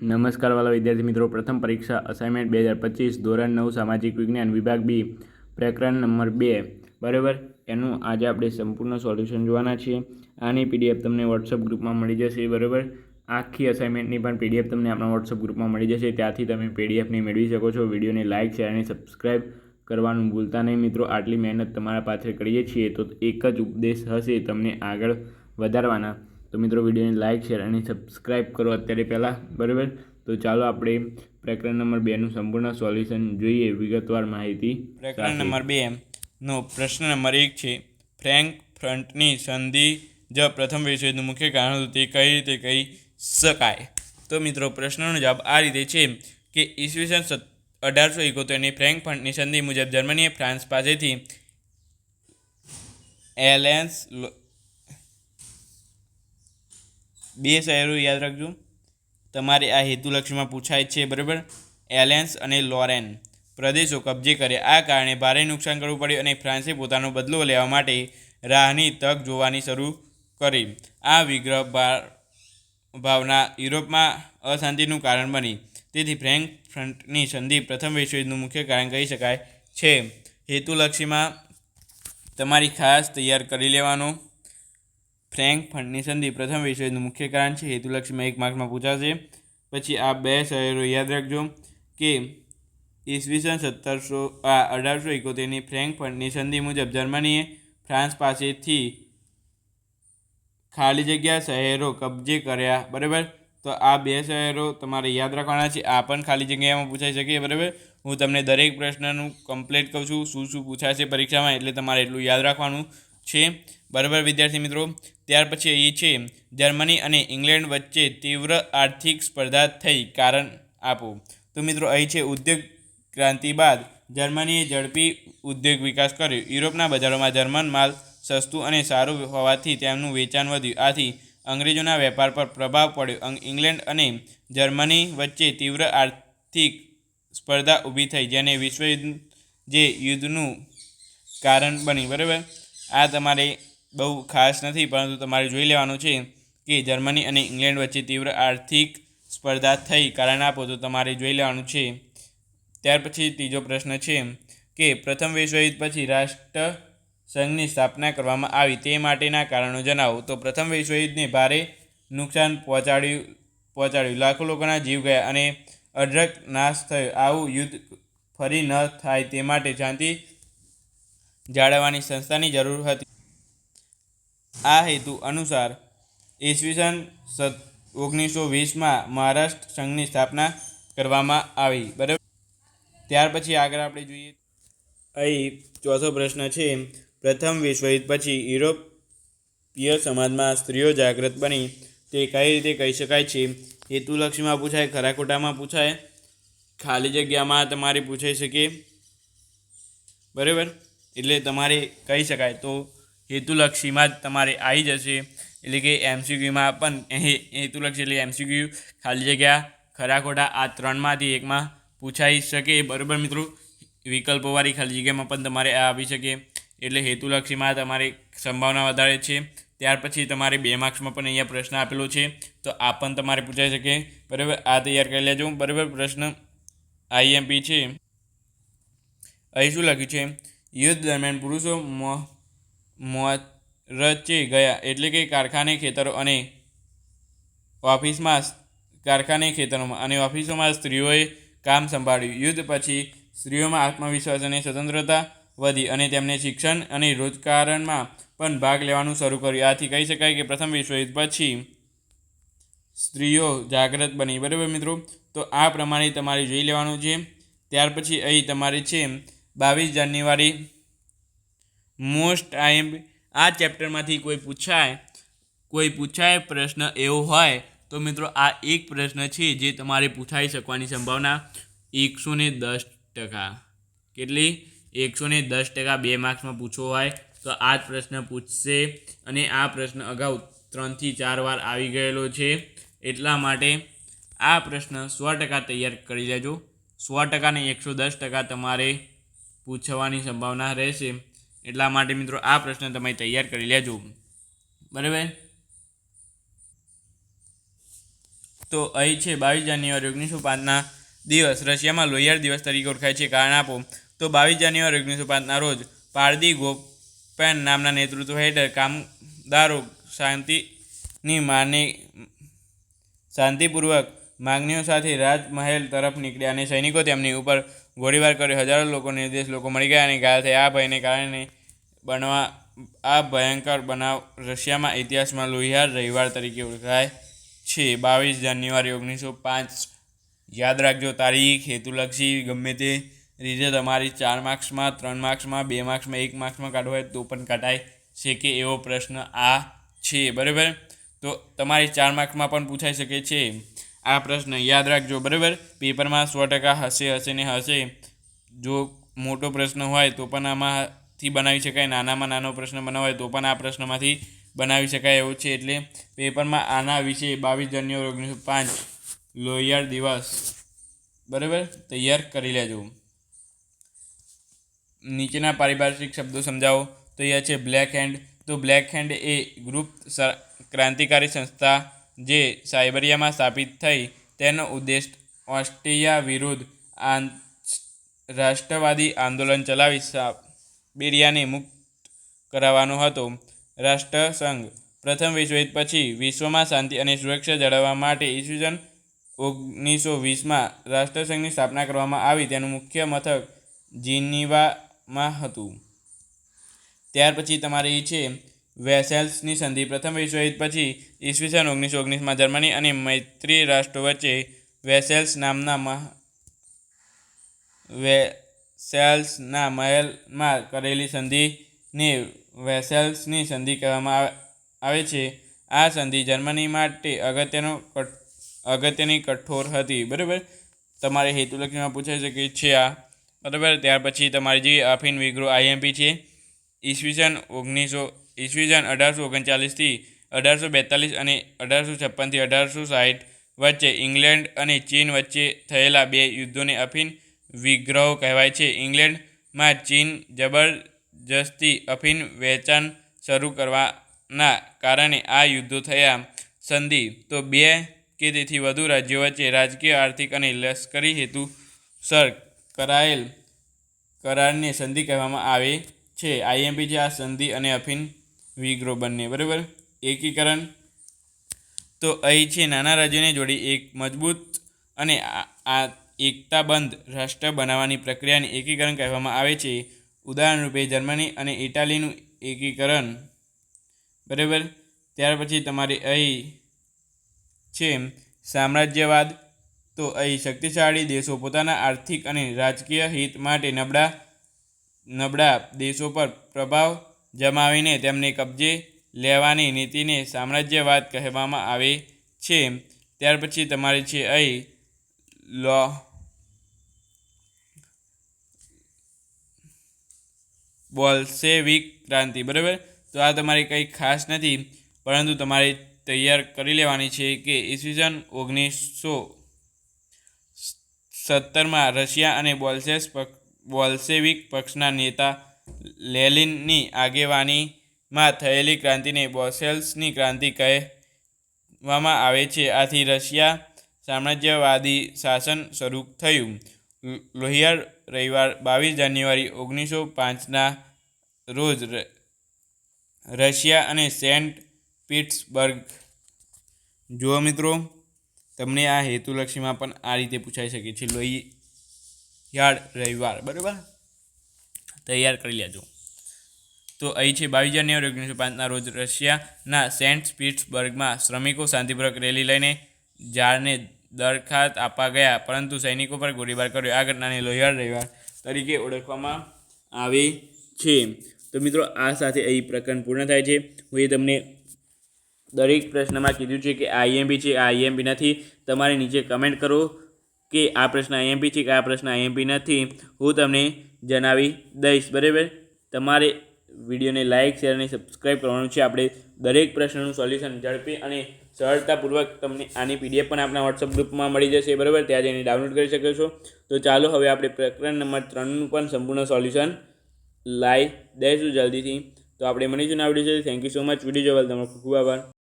નમસ્કાર વાલા વિદ્યાર્થી મિત્રો. પ્રથમ પરીક્ષા અસાઇનમેન્ટ બે હજાર પચીસ, ધોરણ નવ, સામાજિક વિજ્ઞાન વિભાગ બી, પ્રકરણ નંબર બે. બરાબર? એનું આજે આપણે સંપૂર્ણ સોલ્યુશન જોવાના છીએ. આની પીડીએફ તમને વોટ્સઅપ ગ્રુપમાં મળી જશે, બરાબર? આખી અસાઇનમેન્ટની પણ પીડીએફ તમને આપણા વોટ્સઅપ ગ્રુપમાં મળી જશે. ત્યાંથી તમે પીડીએફની મેળવી શકો છો. વિડીયોને લાઇક શેર અને સબસ્ક્રાઇબ કરવાનું ભૂલતા નહીં મિત્રો. આટલી મહેનત તમારા પાછળ કરીએ છીએ તો એક જ ઉપદેશ હશે, તમને આગળ વધારવાના. તો મિત્રો વિડીયોને લાઇક શેર અને સબસ્ક્રાઇબ કરો અત્યારે પહેલાં બરાબર? તો ચાલો આપણે પ્રકરણ નંબર બેનું સંપૂર્ણ સોલ્યુશન જોઈએ વિગતવાર માહિતી પ્રકરણ નંબર બે નો પ્રશ્ન નંબર એક છે ફ્રેન્ક ફ્રન્ટની સંધિ જ પ્રથમ વિશ્વયુદ્ધનું મુખ્ય કારણ હતું તે કઈ રીતે કહી શકાય? તો મિત્રો પ્રશ્નનો જવાબ આ રીતે છે કે ઈસવીસન અઢારસો એકોતેરની ફ્રેન્ક ફ્રન્ટની સંધિ મુજબ જર્મનીએ ફ્રાન્સ પાસેથી એલેન્સ બે શહેરો યાદ રાખજો. તમારે આ હેતુલક્ષીમાં પૂછાય છે, બરાબર? એલેન્સ અને લોરેન. પ્રદેશો કબજે કર્યા આ કારણે ભારે નુકસાન કરવું પડ્યું અને ફ્રાન્સે પોતાનો બદલો લેવા માટે રાહની તક જોવાની શરૂ કરી. આ વિગ્રહ ભાવના યુરોપમાં અશાંતિનું કારણ બની. તેથી ફ્રેન્ક ફ્રન્ટની સંધિ પ્રથમ વિશ્વયુદ્ધનું મુખ્ય કારણ કહી શકાય છે. હેતુલક્ષીમાં તમારી ખાસ તૈયાર કરી લેવાનો ફ્રેન્ક ફંડની સંધિ પ્રથમ વિશ્વયુદ્ધનું મુખ્ય કારણ છે હેતુલક્ષીમાં એક માર્કમાં પૂછાશે પછી આ બે શહેરો યાદ રાખજો કે ઈસવીસન સત્તરસો, આ અઢારસો એકોતેરની ફ્રેન્ક ફંડની સંધિ મુજબ જર્મનીએ ફ્રાન્સ પાસેથી ખાલી જગ્યા શહેરો કબજે કર્યા, બરાબર? તો આ બે શહેરો તમારે યાદ રાખવાના છે. આ પણ ખાલી જગ્યામાં પૂછાઈ શકે, બરાબર? હું તમને દરેક પ્રશ્નનું કમ્પ્લીટ કહું છું. શું શું પૂછાશે પરીક્ષામાં? એટલે તમારે એટલું યાદ રાખવાનું છે. બરાબર, વિદ્યાર્થી મિત્રો? ત્યાર પછી એ છે, જર્મની અને ઇંગ્લેન્ડ વચ્ચે તીવ્ર આર્થિક સ્પર્ધા થઈ કારણ આપો. તો મિત્રો, અહીં છે ઉદ્યોગ ક્રાંતિ બાદ જર્મનીએ ઝડપી ઉદ્યોગ વિકાસ કર્યો. યુરોપના બજારોમાં જર્મન માલ સસ્તું અને સારું હોવાથી તેમનું વેચાણ વધ્યું. આથી અંગ્રેજોના વેપાર પર પ્રભાવ પડ્યો. ઇંગ્લેન્ડ અને જર્મની વચ્ચે તીવ્ર આર્થિક સ્પર્ધા ઊભી થઈ, જેને વિશ્વયુદ્ધ જે યુદ્ધનું કારણ બની. બરાબર? આ તમારે બહુ ખાસ નથી, પરંતુ તમારે જોઈ લેવાનું છે કે જર્મની અને ઇંગ્લેન્ડ વચ્ચે તીવ્ર આર્થિક સ્પર્ધા થઈ કારણ આપો તો તમારે જોઈ લેવાનું છે. ત્યાર પછી ત્રીજો પ્રશ્ન છે કે પ્રથમ વિશ્વયુદ્ધ પછી રાષ્ટ્ર સંઘની સ્થાપના કરવામાં આવી તે માટેના કારણો જણાવો. તો પ્રથમ વિશ્વયુદ્ધને ભારે નુકસાન પહોંચાડ્યું પહોંચાડ્યું. લાખો લોકોના જીવ ગયા અને અઢળક નાશ થયો. આવું યુદ્ધ ફરી ન થાય તે માટે શાંતિ જાળવવાની સંસ્થાની જરૂર હતી. આ હેતુ અનુસાર ઈસવીસન સત, ઓગણીસો વીસમાં મહારાષ્ટ્ર સંઘની સ્થાપના કરવામાં આવી, બરાબર? ત્યાર પછી આગળ આપણે જોઈએ. અહીં ચોથો પ્રશ્ન છે, પ્રથમ વિશ્વયુદ્ધ પછી યુરોપીય સમાજમાં સ્ત્રીઓ જાગૃત બની, તે કઈ રીતે કહી શકાય છે? હેતુલક્ષીમાં પૂછાય ખરાખોટામાં પૂછાય, ખાલી જગ્યામાં તમારે પૂછાઈ શકે, બરાબર? એટલે તમારે કહી શકાય. તો હેતુલક્ષીમાં જ તમારે આવી જશે. એટલે કે એમસીક્યુમાં પણ હેતુલક્ષી એટલે એમસીક્યુ ખાલી જગ્યા ખરા ખોટા આ ત્રણમાંથી એકમાં પૂછાઈ શકે. બરાબર મિત્રો? વિકલ્પોવાળી ખાલી જગ્યામાં પણ તમારે આ આવી શકે. એટલે હેતુલક્ષીમાં તમારી સંભાવના વધારે છે. ત્યાર પછી તમારે બે માર્ક્સમાં પણ અહીંયા પ્રશ્ન આપેલો છે. તો આ પણ તમારે પૂછાઈ શકે. બરાબર? આ તૈયાર કરી લેજો. બરાબર? પ્રશ્ન આઈએમપી છે. અહીં શું લખ્યું છે? યુદ્ધ દરમિયાન પુરુષો મોરચે ગયા એટલે કે કારખાને ખેતરો અને ઓફિસમાં કારખાને ખેતરોમાં અને ઓફિસોમાં સ્ત્રીઓએ કામ સંભાળ્યું. યુદ્ધ પછી સ્ત્રીઓમાં આત્મવિશ્વાસ અને સ્વતંત્રતા વધી અને તેમને શિક્ષણ અને રોજગારમાં પણ ભાગ લેવાનું શરૂ કર્યું. આથી કહી શકાય કે પ્રથમ વિશ્વયુદ્ધ પછી સ્ત્રીઓ જાગૃત બની. બરાબર મિત્રો? તો આ પ્રમાણે તમારે જોઈ લેવાનું છે. ત્યાર પછી અહીં તમારે છે બાવીસ જાન્યુઆરી મોસ્ટ ટાઈમ આ ચેપ્ટરમાંથી કોઈ પૂછાય કોઈ પૂછાય પ્રશ્ન એવો હોય, તો મિત્રો આ એક પ્રશ્ન છે જે તમારે પૂછાઈ શકવાની સંભાવના એકસો ને દસ ટકા. કેટલી? એકસો ને દસ ટકા બે માર્ક્સમાં પૂછવો હોય, તો આ જ પ્રશ્ન પૂછશે. અને આ પ્રશ્ન અગાઉ ત્રણથી ચાર વાર આવી ગયેલો છે. એટલા માટે આ પ્રશ્ન સો ટકા તૈયાર કરી લેજો. સો ટકાને એકસો દસ ટકા તમારે પૂછવાની સંભાવના રહેશે. એટલા માટે મિત્રો આ પ્રશ્ન તમે તૈયાર કરી લેજો. બરાબર? તો અહીં છે બાવીસ જાન્યુઆરી ઓગણીસો પાંચના દિવસ. રશિયામાં લોહિયાર દિવસ તરીકે ઓળખાય છે. કારણ આપો. તો બાવીસ જાન્યુઆરી ઓગણીસો પાંચના રોજ પારદી ગોપેન નામના નેતૃત્વ હેઠળ કામદારો શાંતિની માને શાંતિપૂર્વક માગણીઓ સાથે રાજમહેલ તરફ નીકળ્યા અને સૈનિકો તેમની ઉપર ગોળીબાર કર્યો. હજારો લોકો નિર્દેશ લોકો મળી ગયા અને ઘાયલ થયા. આ ભયને કારણે બનવા, આ ભયંકર બનાવ રશિયામાં ઇતિહાસમાં લોહિયાર રવિવાર તરીકે ઓળખાય છે. બાવીસ જાન્યુઆરી ઓગણીસો પાંચ. યાદ રાખજો, તારીખ હેતુલક્ષી ગમે તે રીતે તમારી ચાર માર્ક્સમાં, ત્રણ માર્ક્સમાં, બે માર્ક્સમાં, એક માર્ક્સમાં કાઢવો હોય તો પણ કાઢાય છે કે એવો પ્રશ્ન આ છે. બરાબર? તો તમારી ચાર માર્ક્સમાં પણ પૂછાઈ શકે છે. આ પ્રશ્ન યાદ રાખજો, બરાબર? પેપરમાં સો ટકા હશે હશે ને હશે. જો મોટો પ્રશ્ન હોય તો પણ આમાંથી બનાવી શકાય. નાનામાં નાનો પ્રશ્ન બનાવાય તો પણ આ પ્રશ્નમાંથી બનાવી શકાય એવું છે. એટલે પેપરમાં આના વિશે બાવીસ જાન્યુઆરી ઓગણીસો પાંચ લોહિયાર દિવસ, બરાબર? તૈયાર કરી લેજો. નીચેના પારિભાષિક શબ્દો સમજાવો. તો અહીંયા છે બ્લેક હેન્ડ. તો બ્લેક હેન્ડ એ ગ્રુપ સ- ક્રાંતિકારી સંસ્થા જે સાયબરિયામાં સ્થાપિત થઈ, તેનો ઉદ્દેશ ઓસ્ટ્રેલિયા વિરુદ્ધ આ રાષ્ટ્રવાદી આંદોલન ચલાવી સાઇબેરિયાને મુક્ત કરાવવાનો હતો. રાષ્ટ્રસંઘ પ્રથમ વિશ્વયુદ્ધ પછી વિશ્વમાં શાંતિ અને સુરક્ષા જાળવવા માટે ઈસવીસન ઓગણીસો વીસમાં રાષ્ટ્રસંઘની સ્થાપના કરવામાં આવી, તેનું મુખ્ય મથક જીનીવામાં હતું. ત્યાર પછી તમારે છે વેસેલ્સની સંધિ પ્રથમ વિશ્વયુદ્ધ પછી ઈસવીસન ઓગણીસો ઓગણીસમાં જર્મની અને મૈત્રી રાષ્ટ્રો વચ્ચે વેસેલ્સ નામના મહ વેસેલ્સના મહેલમાં કરેલી સંધિને વેસેલ્સની સંધિ કહેવામાં આવે- છે. આ સંધિ જર્મની માટે અગત્યનો અગત્યની કઠોર હતી. બરાબર? તમારે હેતુલક્ષીમાં પૂછાઈ શકે છે આ. બરાબર? ત્યાર પછી તમારી જે અફીન વિગ્રો આઈએમપી છે. ઈસવીસન ઓગણીસો ઈસવીસન અઢારસો ઓગણચાલીસથી અઢારસો બેતાલીસ અને અઢારસો છપ્પનથી અઢારસો સાહીઠ વચ્ચે ઇંગ્લેન્ડ અને ચીન વચ્ચે થયેલા બે યુદ્ધોને અફીન વિગ્રહો કહેવાય છે. ઇંગ્લેન્ડમાં ચીન જબરજસ્તી અફીન વેચાણ શરૂ કરવાના કારણે આ યુદ્ધો થયા સંધિ. તો બે કે તેથી વધુ રાજ્યો વચ્ચે રાજકીય, આર્થિક અને લશ્કરી હેતુસર કરાયેલ કરારને સંધિ કહેવામાં આવે છે. આઈએમપી છે આ સંધિ અને અફીન વિગ્રો બંને, બરાબર? એકીકરણ. તો અહીં છે નાના રાજ્યોને જોડી, એક મજબૂત અને આ- એકતાબંધ રાષ્ટ્ર બનાવવાની પ્રક્રિયાને એકીકરણ કહેવામાં આવે છે. ઉદાહરણ રૂપે જર્મની અને ઇટાલીનું એકીકરણ, બરાબર? ત્યાર પછી તમારે અહીં છે સામ્રાજ્યવાદ. તો અહીં શક્તિશાળી દેશો પોતાના આર્થિક અને રાજકીય હિત માટે નબળા નબળા દેશો પર પ્રભાવ જમાવીને તેમને કબજે લેવાની નીતિને સામ્રાજ્યવાદ કહેવામાં આવે છે. ત્યાર પછી તમારે છે અહીં લો. બોલ્સેવિક ક્રાંતિ, બરાબર? તો આ તમારી કંઈ ખાસ નથી, પરંતુ તમારે તૈયાર કરી લેવાની છે કે ઈસવીસન ઓગણીસો સત્તરમાં રશિયા અને બોલ્સેસ પક્ષ બોલ્સેવિક પક્ષના નેતા લેલિનની આગેવાનીમાં થયેલી ક્રાંતિને બોસેલ્સની ક્રાંતિ કહેવામાં આવે છે. આથી રશિયા સામ્રાજ્યવાદી શાસન શરૂ થયું. લો- લોહિયાર રવિવાર બાવીસ જાન્યુઆરી ઓગણીસો પાંચના રોજ રશિયા અને સેન્ટ પીટ્સબર્ગ જુઓ મિત્રો, તમને આ હેતુલક્ષીમાં પણ આ રીતે પૂછાઈ શકે છે. લોહી યાર્ડ રવિવાર, બરાબર? તૈયાર કરી લેજો. તો અહીં છે બાવીસ જાન્યુઆરી ઓગણીસો પાંચના રોજ રશિયાના સેન્ટ પીટ્સબર્ગમાં શ્રમિકો શાંતિપૂર્વક રેલી લઈને ઝાડને દરખાસ્ત આપવા ગયા, પરંતુ સૈનિકો પર ગોળીબાર કર્યો. આ ઘટનાને લોહિયાર રવિવાર તરીકે ઓળખવામાં આવે છે. તો મિત્રો, આ સાથે અહીં પ્રકરણ પૂર્ણ થાય છે. હું એ તમને દરેક પ્રશ્નમાં કીધું છે કે આઈએમપી છે, આ આઈએમપી નથી. તમારે નીચે કમેન્ટ કરો કે આ પ્રશ્ન આઈએમપી છે કે આ પ્રશ્ન આઈએમપી નથી. હું તમને જણાવી દઈશ, બરાબર? તમારે વિડીયોને લાઇક શેર અને સબસ્ક્રાઈબ કરવાનું છે. આપણે દરેક પ્રશ્નનું સોલ્યુશન ઝડપી અને સરળતાપૂર્વક તમને આની પીડીએફ પણ આપણા વોટ્સઅપ ગ્રુપમાં મળી જશે, બરાબર? ત્યાં જઈને ડાઉનલોડ કરી શકો છો. તો ચાલો, હવે આપણે પ્રકરણ નંબર ત્રણનું પણ સંપૂર્ણ સોલ્યુશન લાવી દઈશું જલ્દીથી. તો આપણે મળીશું આ છે thank you so much video જોવા તમારો ખૂબ આભાર.